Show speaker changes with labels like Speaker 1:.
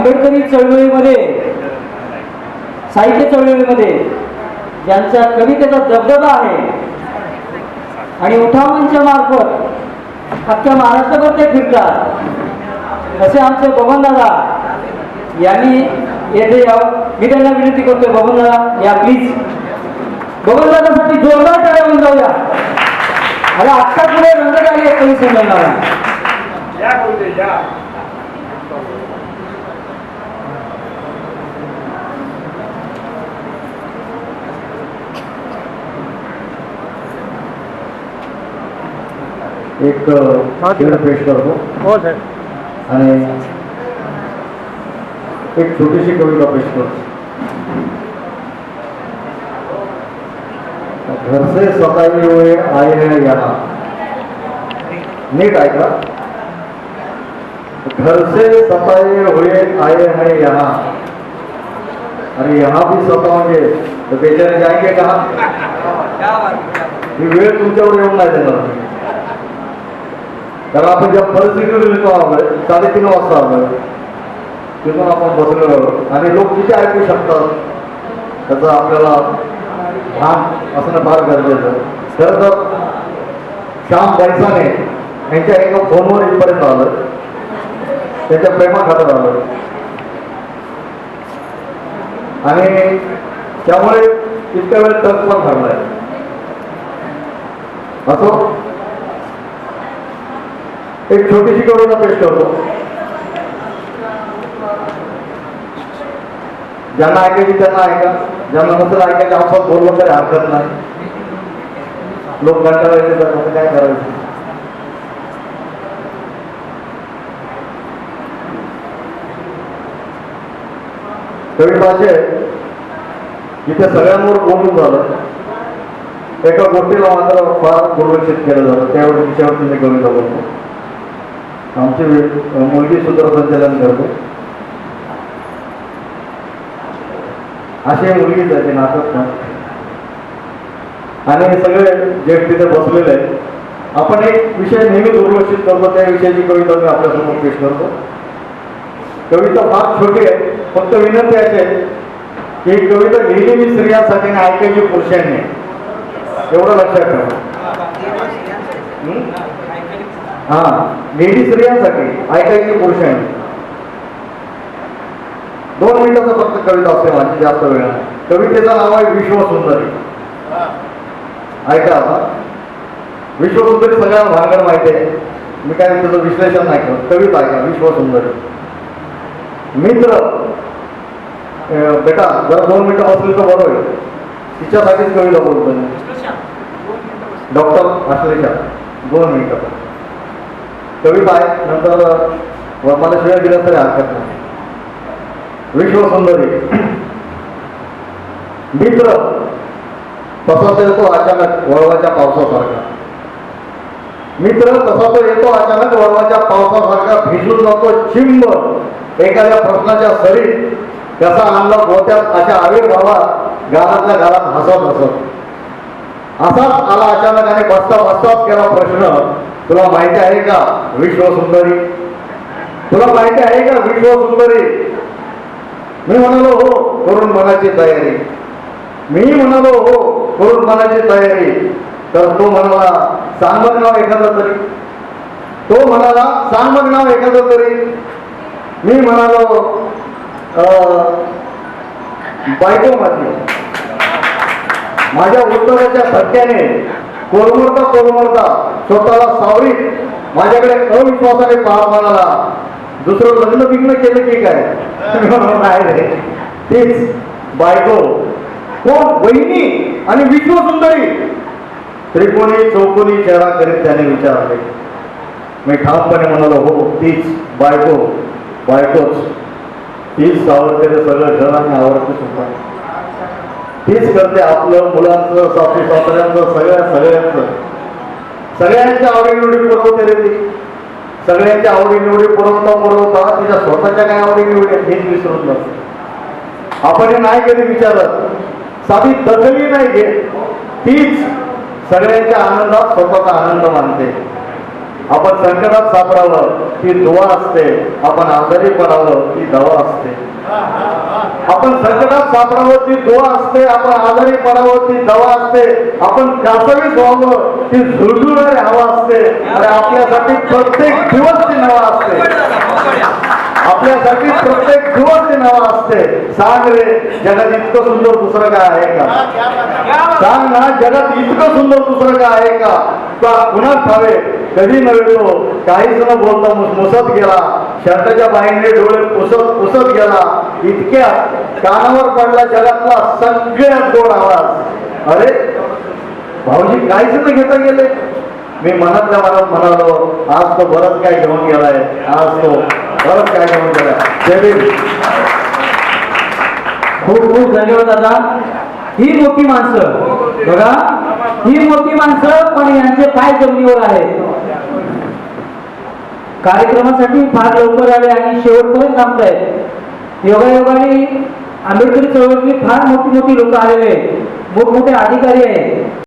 Speaker 1: आंबेडकरी चळवळीमध्ये साहित्य चळवळीमध्ये ज्यांच्या कवितेचा दबदबा आहे आणि उठावांच्या मार्फत अख्ख्या महाराष्ट्रभर ते फिरतात असे आमचे बबनदादा यांनी येथे यावं मी त्यांना विनंती करतोय बबनदादा या प्लीज बबनदादासाठी जोरदार टाळ्या होऊन जाऊया. अरे आत्ता पुढे रंगत आहे कवी संमेलनाला
Speaker 2: एक चित्र पेश करतो.
Speaker 3: हो
Speaker 2: आणि एक छोटीशी कविता पेश करतो. घर से सताई हुए आए हैं यहाँ नीट ऐका. घर से सताए हुए आए हैं यहाँ अरे यहाँ भी सताओगे तो बेचारे जाएंगे कहाँ ही वेळ तुमच्यावर येऊन नाही देणार. कारण आपण ज्या परिस्थितीवर लिहितो आलोय साडेतीन वाजता आलोय तिथून आपण बसलेलो आणि लोक किती ऐकू शकतात त्याचं आपल्याला भान असणं फार गरजेचं खरं तर श्याम बैसाने यांच्या एका फोनवर इथपर्यंत आलं. त्याच्या प्रेमाखातर आलं. आणि त्यामुळे इतक्या वेळ तक पण ठरलाय असो एक छोटीशी कविता पेश करतो. ज्यांना ऐकायची त्यांना ऐका. ज्यांना नसेल ऐकायचं आपण बोललो तरी हरकत नाही. लोक कंटाळायचे तर आता काय करायचं? कवी भाषे इथे सगळ्यांवर बोलून झालं एका गोष्टीला मात्र फार दुर्लक्षित केलं जातं. त्यावेळी विषयावर मी कविता बोलतो. आमची मुलगी सूत्रसंचालन करते. अशी मुलगीच आहे नाटक आणि सगळे जे तिथे बसलेले आहेत. आपण एक विषय नेहमी दुर्लक्षित करतो त्या विषयाची कविता मी आपल्यासमोर पेश करतो. कविता फार छोटी आहे फक्त विनंती अशी आहे की कविता लिहिली मी स्त्रियांसाठी आणि ऐकायची पुरुषांनी. एवढं लक्षात ठेवा. हं? लेडी स्त्रियांसाठी ऐकायची पुरुषांनी दोन मिनिटाचा फक्त कविता असते माझी जास्त वेळ. कवितेचं नाव आहे विश्वसुंदरी. ऐका आता. विश्वसुंदरी सगळ्यांना भानगड माहिती आहे. मी काय त्याचं विश्लेषण नाही करत. कविता ऐका विश्वसुंदरी. मित्र. बेटा जरा दोन मिनिटं बसली तर बरं होईल. तिच्यासाठीच कविता बोलतो डॉक्टर आश्लेषा दोन मिनिटं. कवी आहे. नंतर मला शिवाय दिलं तरी हरकत नाही विश्वसुंदरी. मित्र तसा तो येतो अचानक वळवाच्या पावसासारखा. मित्र तसा तो येतो अचानक वळवाच्या पावसासारखा. भिजून जातो चिंब एखाद्या प्रश्नाच्या सरीत त्याचा आनंद गोत्यात अशा आविर्भावात गालातल्या गालात हसत हसत. असाच आला अचानक आणि बसता बसताच केला प्रश्न. तुला माहिती आहे का विश्वसुंदरी? तुला माहिती आहे का विश्वसुंदरी? मी म्हणालो हो करून मनाची तयारी. मी म्हणालो हो करून मनाची तयारी. तर तो म्हणाला सांग मग नाव एखादं तरी. तो म्हणाला सांग मग नाव एखादं तरी. मी म्हणालो अं, बायको माझी. माझ्या उत्तराच्या सत्याने कोरमडता कोरमडता स्वतःला सावरीत माझ्याकडे अविश्वासाने पाहत म्हणाला दुसरं लग्न बिग्न केलं की काय? मी नाही तीच बायको. कोण? बहिणी आणि विश्वसुंदरी त्रिकोणी चौकोनी चेहरा करीत त्याने विचारले. मी ठामपणे म्हणालो हो तीच बायको. बायकोच. तीच सावरते सगळं घर आवडतच होता सुद्धा तीच करते आपलं मुलांचं सासू सासऱ्यांचं सगळ्या सगळ्यांचं. सगळ्यांच्या आवडीनिवडी पुरवते रे ती. सगळ्यांच्या आवडीनिवडी पुरवता पुरवता तिच्या स्वतःच्या काय आवडीनिवडी हेच विसरून जातो. आपण हे नाही कधी विचारत. साधी दखली नाही घेत. तीच सगळ्यांच्या आनंदात स्वतःचा आनंद मानते. आपण संकटात सापडावं ती दुवा असते. आपण आजारी पडावं ती दवा असते. आपण संकटात सापडावं ती दुवा असते आपण आजारी पडावं ती दवा असते आपण कासवीस व्हावं ती झुळझुळणारी हवा असते. आणि आपल्यासाठी प्रत्येक दिवस ती नवा असते. आपल्यासाठी प्रत्येक दिवस ती नवा असते. सांग रे जगात इतकं सुंदर दुसरं काय आहे का? सांग ना जगात इतकं सुंदर दुसरं काय आहे का? का कुणाच ठावे कधी नव्हे तो. काहीच न बोलता मुसत गेला. शर्टाच्या बाईने डोळे पुसत पुसत गेला. इतक्या कानावर पडला जगातला सगळ्यात गोड आवाज. अरे भाऊजी काहीच तर घेता गेले. मी मनातल्या मनात म्हणालो आज तो बरंच काय घेऊन गेलाय? आज तो बरंच काय घेऊन गेलाय?
Speaker 1: खूप खूप धन्यवाद दादा. ही मोठी माणसं. बघा ही मोठी माणसं पण यांचे पाय जमिनीवर आहेत. कार्यक्रमासाठी फार लवकर आले आणि शेवटपर्यंत थांबतायत. योगायोगाने आंबेडकरी चळवळीत फार मोठी मोठी लोक आलेले आहेत. मोठमोठे अधिकारी आहेत.